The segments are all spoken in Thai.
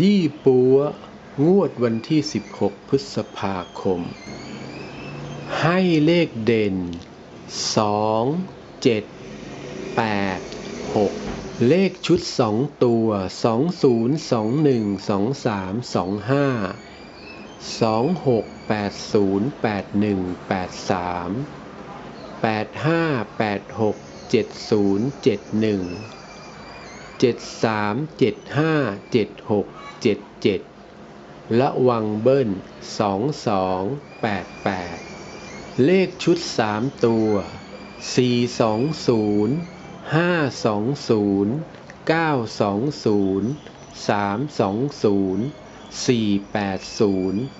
ยี่ปัว งวดวันที่ 16 พฤษภาคม ให้เลขเด่น 2 7 8 6 เลขชุด 2 ตัว 20 21 23 25 26 80 81 83 85 86 70 71 73757677 ละวังเบิ้ล 2288 เลขชุด 3 ตัว 420 520 920 320 480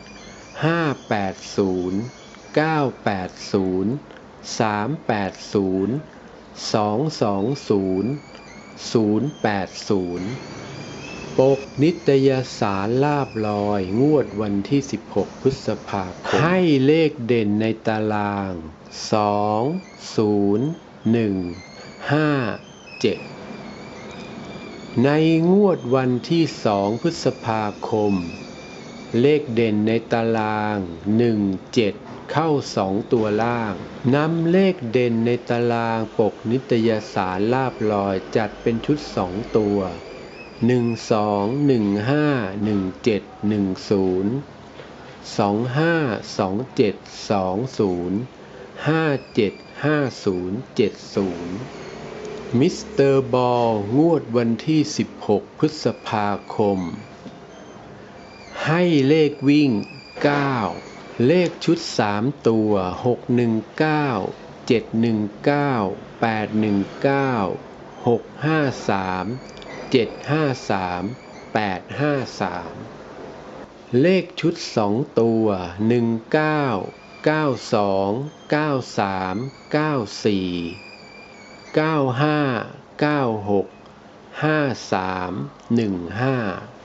580 980 380 220 080 ปกนิตยสารลาบลอยงวดวันที่ 16 พฤษภาคม ให้เลขเด่นในตาราง 2 0 1 5 7 ในงวดวันที่ 2 พฤษภาคม เลขเด่นในตาราง 1 7 เข้าสองตัวล่างนำเลขเด่นในตารางปกนิตยสารลาบลอยจัดเป็นชุดสองตัว 1 2 1 5 1 7 1 0 2 5 2 7 2 0 5 7 5 0 7 0 มิสเตอร์บอลงวดวันที่ 16 พฤษภาคม ให้เลขวิ่ง 9 เลขชุด 3 ตัว 619 719 819 653 753 853 เลขชุด 2 ตัว 19 92 93 94 95 96 53 15